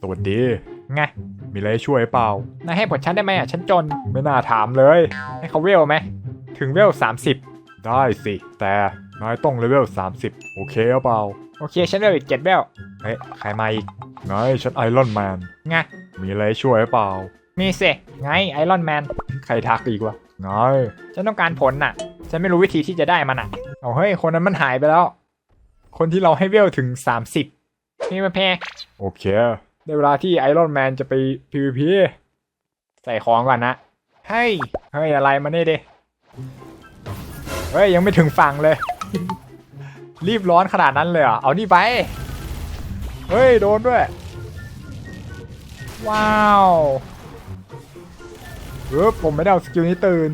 สวัสดี ไง มีอะไรให้ช่วยเปล่า นายให้ผลฉันได้ไหมอะ ฉันจน ไม่น่าถามเลย ให้เขาเวลไหม ถึงเวล 30 ได้สิ แต่นายต้องเลเวล 30 โอเคหรือเปล่า โอเค ฉันเวลอีกเจ็ดเวลเฮ้ยใครมาอีกไงฉันไอรอนแมน ไง มีอะไรให้ช่วยเปล่า มีสิ ไงไอรอนแมน ใครทักอีกวะไงฉันต้องการผลน่ะ ฉันไม่รู้วิธีที่จะได้มันอะ เอาเฮ้ย คนนั้นมันหายไปแล้ว คนที่เราให้เวลถึง 30 นี่มาเพโอเค ได้เวลาที่ไอรอนแมนจะไป PVP ใส่ของก่อนนะเฮ้ยเฮ้ยอะไรมาเนี่ดิเฮ้ย ยังไม่ถึงฝั่งเลย รีบร้อนขนาดนั้นเลยเหรอเอานี่ไป เฮ้ย โดนด้วย ว้าวเออผมไม่ได้เอาสกิลนี้ตื่น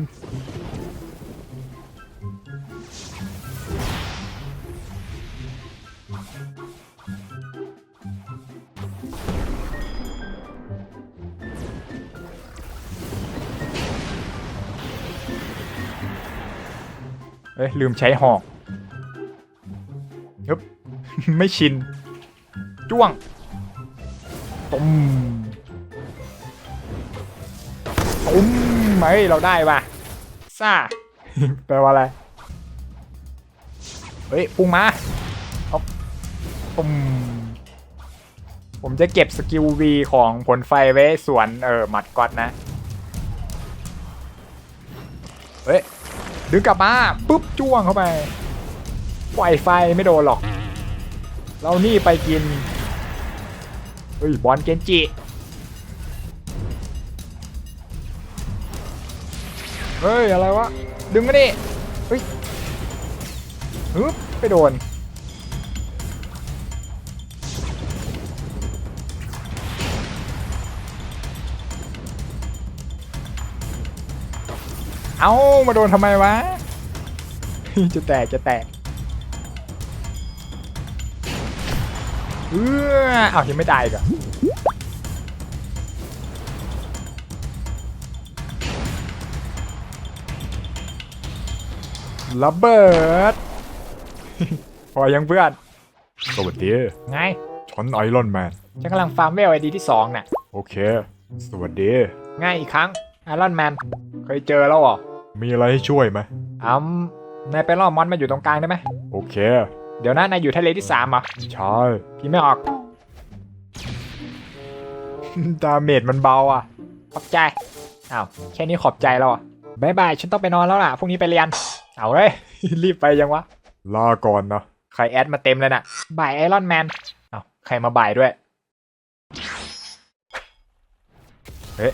เอ้ยลืมใช้หอกยึบไม่ชิน จ้วงตุ้มตุ้มเฮ้ยเราได้ว่ะซ่าแปลว่าอะไร เฮ้ยพุ่งมาเอาตุ้มผมจะเก็บสกิล V ของผลไฟไว้สวนเออหมัดก๊อตนะ เฮ้ย ดึงกลับมาปุ๊บจ้วงเข้าไปไฟไฟไม่โดนหรอก เรานี่ไปกินเฮ้ยบอลเกนจิเฮ้ยอะไรวะดึงมาดิเฮ้ยฮึบไปโดน เอามาโดนทำไมวะ จะแตกจะแตกเออเอายังไม่ตายอีก่อนระเบิดพอยังเพื่อน สวัสดีไงฉันไอรอนแมนฉันกำลังฟาร์มเวลไอดีที่สองน่ะ โอเค สวัสดี ง่ายอีกครั้งไอรอนแมน เคยเจอแล้วเหรอ มีอะไรให้ช่วยไหมอืมนายไปล่อมอนมาอยู่ตรงกลางได้ไหม โอเค เดี๋ยวนะนายอยู่ทะเลที่สามเหรอใช่พี่ไม่ออก ดาเมจมันเบาอะ ขอบใจ อ้าว แค่นี้ขอบใจแล้วอะบายบาย ฉันต้องไปนอนแล้วล่ะ พรุ่งนี้ไปเรียน เอาเลย รีบไปยังวะ ลาก่อนนะ ใครแอดมาเต็มเลยน่ะ บ่ายไอรอนแมนเอาใครมาบ่ายด้วย เฮ้ย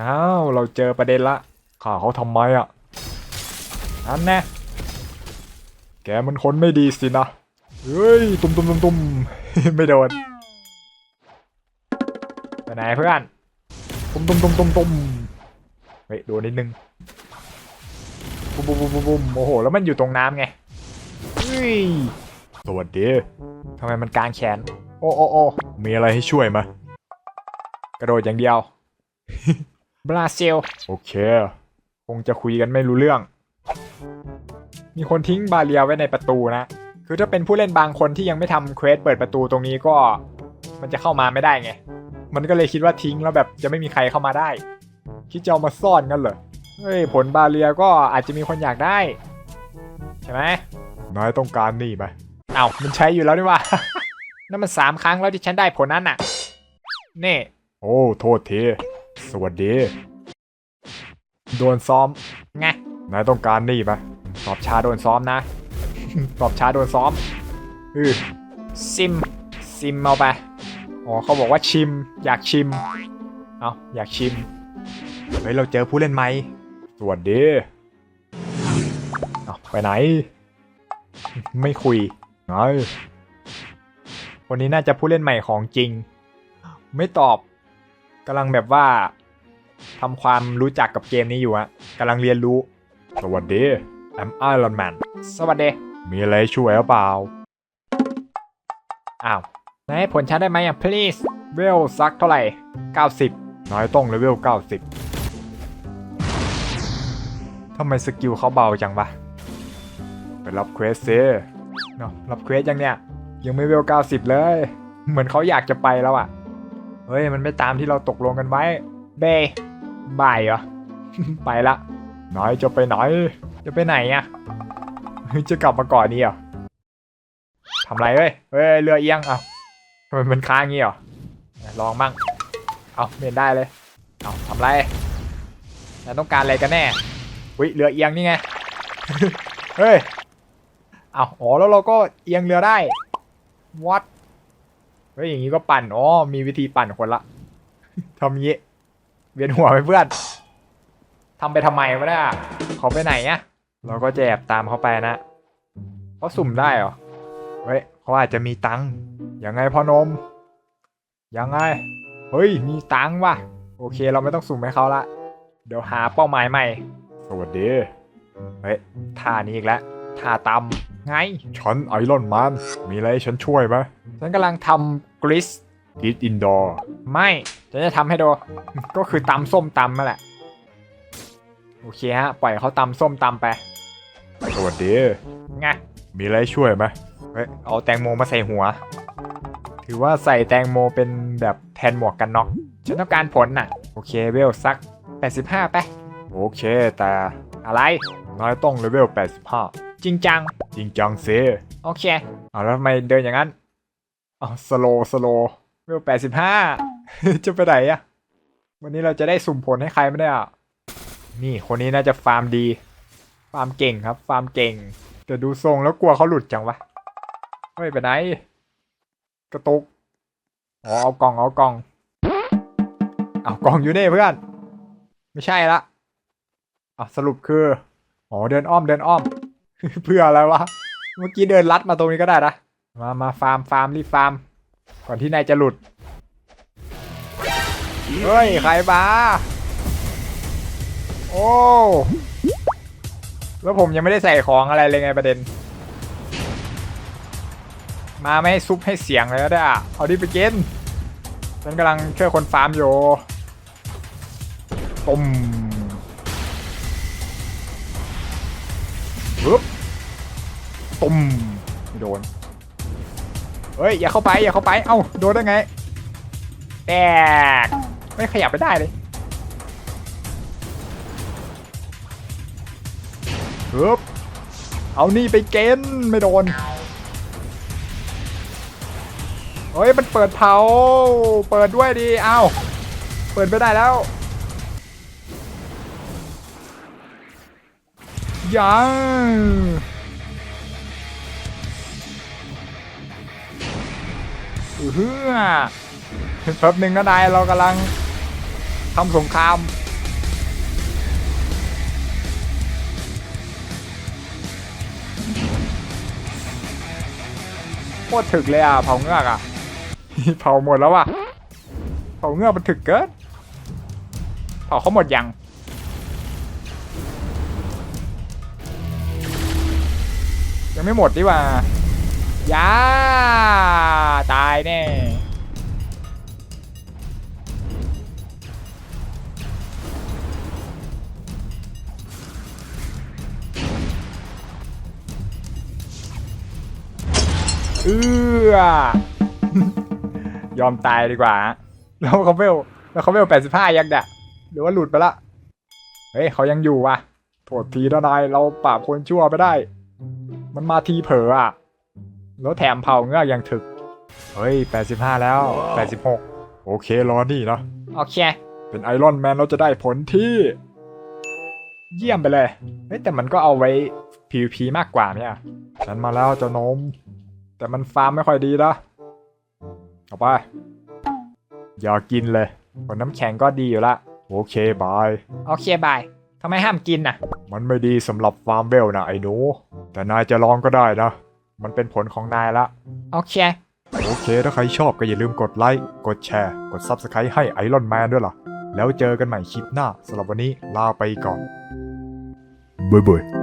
น้าวเราเจอประเด็นละ ข่าเขาทำไมอะนั่นแน่แกมันคนไม่ดีสินะ เฮ้ย ตุ้มตุ้มตุ้มตุ้มไม่โดนไปไหนเพื่อน ตุ้มตุ้มตุ้มตุ้มตุ้มเฮ้ยโดนนิดนึงบุ้มบุ้มบุ้มบุ้มบุ้มโอ้โห แล้วมันอยู่ตรงน้ำไงเฮ้ยสวัสดีทำไมมันกางแขน โอ้โอ้โอ้มีอะไรให้ช่วยไหมกระโดดอย่างเดียว บราซิล โอเค งจะคุยกันไม่รู้เรื่อง มีคนทิ้งบาเรียไว้ในประตูนะ คือถ้าเป็นผู้เล่นบางคนที่ยังไม่ทำเควสเปิดประตูตรงนี้ก็ มันจะเข้ามาไม่ได้ไง มันก็เลยคิดว่าทิ้งแล้วแบบจะไม่มีใครเข้ามาได้ คิดจะเอามาซ่อนกันเหรอ เฮ้ยผลบาเรียก็อาจจะมีคนอยากได้ ใช่ไหมนายต้องการนี่ไหมเอ้ามันใช้อยู่แล้วนี่ว่า นั่นมันสามครั้งแล้วที่ฉันได้ผลนั้นน่ะ นี่ โอ้ โทษที สวัสดี โดนซ้อมไงนายต้องการนี่ไหมตอบช้าโดนซ้อมนะ ตอบช้าโดนซ้อมอือซิม ซิมเอาไป อ๋อเขาบอกว่าชิม อยากชิม เอาอยากชิม เฮ้ยเราเจอผู้เล่นใหม่สวัสดีเอาไปไหน ไม่คุยไงวันนี้น่าจะผู้เล่นใหม่ของจริง ไม่ตอบกำลังแบบว่า ทำความรู้จักกับเกมนี้อยู่อะกำลังเรียนรู้ สวัสดี I'm Iron Man สวัสดี มีอะไรให้ช่วยหรือเปล่า อ้าวนายให้ผลฉันได้ไหมอะ please เวลซักเท่าไหร่ 90นายต้องเลเวล 90 ทำไมสกิลเขาเบาจังวะ ไปรับเควสเซเนาะรับเควสยังเนี่ย ยังไม่เวล 90 เลย เหมือนเขาอยากจะไปแล้วอะเฮ้ย มันไม่ตามที่เราตกลงกันไว้ เบย์ บายเหรอ ไปละนายจะไปไหน จะไปไหนอะเฮ้ยจะกลับมาก่อนนี่เหรอทำไรเว้ยเฮ้ยเรือเอียงเอาทำไมมันค้างงี้เหรอลองบ้างเอาไม่เห็นได้เลยเอาทำไรนายต้องการอะไรกันแน่วิเรือเอียงนี่ไงเฮ้ยเอาอ๋อแล้วเราก็เอียงเรือได้วัดเฮ้ยอย่างนี้ก็ปั่นอ๋อมีวิธีปั่นคนละทำงี้ วียนหัวไปเพื่อนทำไปทำไมวะเนี่ยเขาไปไหนอะเราก็จะแอบตามเขาไปนะเขาสุ่มได้เหรอเฮ้ยเขาอาจจะมีตังค์ยังไงพ่อนมยังไง เฮ้ย มีตังค์ว่ะ โอเค เราไม่ต้องสุ่มให้เขาละ เดี๋ยวหาเป้าหมายใหม่ สวัสดี เฮ้ย ท่านี้อีกแล้วท่าตำไง ฉันไอรอนแมนมีอะไรให้ฉันช่วยไหมฉันกำลังทำกริส กิดอินดอร์ ไม่ฉันจะทำให้ดู ก็คือตำส้มตำนั่นแหละ โอเคฮะ ปล่อยเขาตำส้มตำไป สวัสดี ไง มีอะไรให้ช่วยไหมเฮ้ย เอาแตงโมมาใส่หัว ถือว่าใส่แตงโมเป็นแบบแทนหมวกกันน็อก ฉันต้องการผลน่ะ โอเคเวลสัก 85 ไป โอเคแต่อะไรนายต้องเลเวล 85 จริงจัง จริงจังเซโอเค เอาแล้วทำไมเดินอย่างนั้นอ๋อสโลสโล เวล85จะไปไหนอะวันนี้เราจะได้สุ่มผลให้ใครไม่ได้อะนี่คนนี้น่าจะฟาร์มดี ฟาร์มเก่งครับ ฟาร์มเก่ง แต่ดูทรงแล้วกลัวเขาหลุดจังวะเฮ้ยไปไหน กระตุกอ๋อเอากล่องเอากล่อง เอากล่องอยู่นี่เพื่อน ไม่ใช่ละอะสรุปคือ อ๋อเดินอ้อมเดินอ้อม เพื่ออะไรวะ เมื่อกี้เดินลัดมาตรงนี้ก็ได้นะ มามาฟาร์มฟาร์มรีฟาร์ม ก่อนที่นายจะหลุด เฮ้ย ใครมา โอ้ แล้วผมยังไม่ได้ใส่ของอะไรเลยไงประเด็น มาไม่ให้ซุปให้เสียงเลยก็ได้อะเอาดิไปกินฉันกำลังช่วยคนฟาร์มอยู่ตุ่มปึ๊บตุ่มโดน เฮ้ยอย่าเข้าไปอย่าเข้าไป เอ้าโดนได้ไงแตกไม่ขยับไปได้เลยปึ๊บเอานี่ไปเกณฑ์ไม่โดนเฮ้ยมันเปิดเผา เปิดด้วยดีเอ้าเปิดไม่ได้แล้วยัง อือฮือแป๊บหนึ่งนะนายเรากำลังทำสงครามโคตรถึกเลยอะเผาเงือกอะเผาหมดแล้วอะเผาเงือกมันถึกเกินเผาเขาหมดยังยังไม่หมดดีว่า ยาตายแน่เอือยอมตายดีกว่า แล้วเขาเวลแล้วเขาเวลแปดสิบห้ายังเดะหรือว่าหลุดไปละ เฮ้ยเขายังอยู่ว่ะโทษทีนะนายเราปราบคนชั่วไปได้ มันมาทีเผลออะ แล้วแถมเผาเงือกยังถึก เฮ้ย 85 แล้ว 86 โอเครอนี่นะ โอเค เป็นไอรอนแมนเราจะได้ผลที่ เยี่ยมไปเลย เฮ้ยแต่มันก็เอาไว้ PVP มากกว่าเนี่ยฉันมาแล้วเจ้านม แต่มันฟาร์มไม่ค่อยดีนะเอาไป อย่ากินเลยผลน้ำแข็งก็ดีอยู่ละ โอเคบาย โอเคบายทำไมห้ามกินน่ะ มันไม่ดีสำหรับฟาร์มเวลนะไอ้หนู แต่นายจะลองก็ได้นะ มันเป็นผลของนายละ โอเค โอเค ถ้าใครชอบก็อย่าลืมกดไลค์ กดแชร์ กด Subscribe ให้ไอรอนแมนด้วยล่ะ แล้วเจอกันใหม่คลิปหน้าสำหรับวันนี้ลาไปก่อนบ๊ายบาย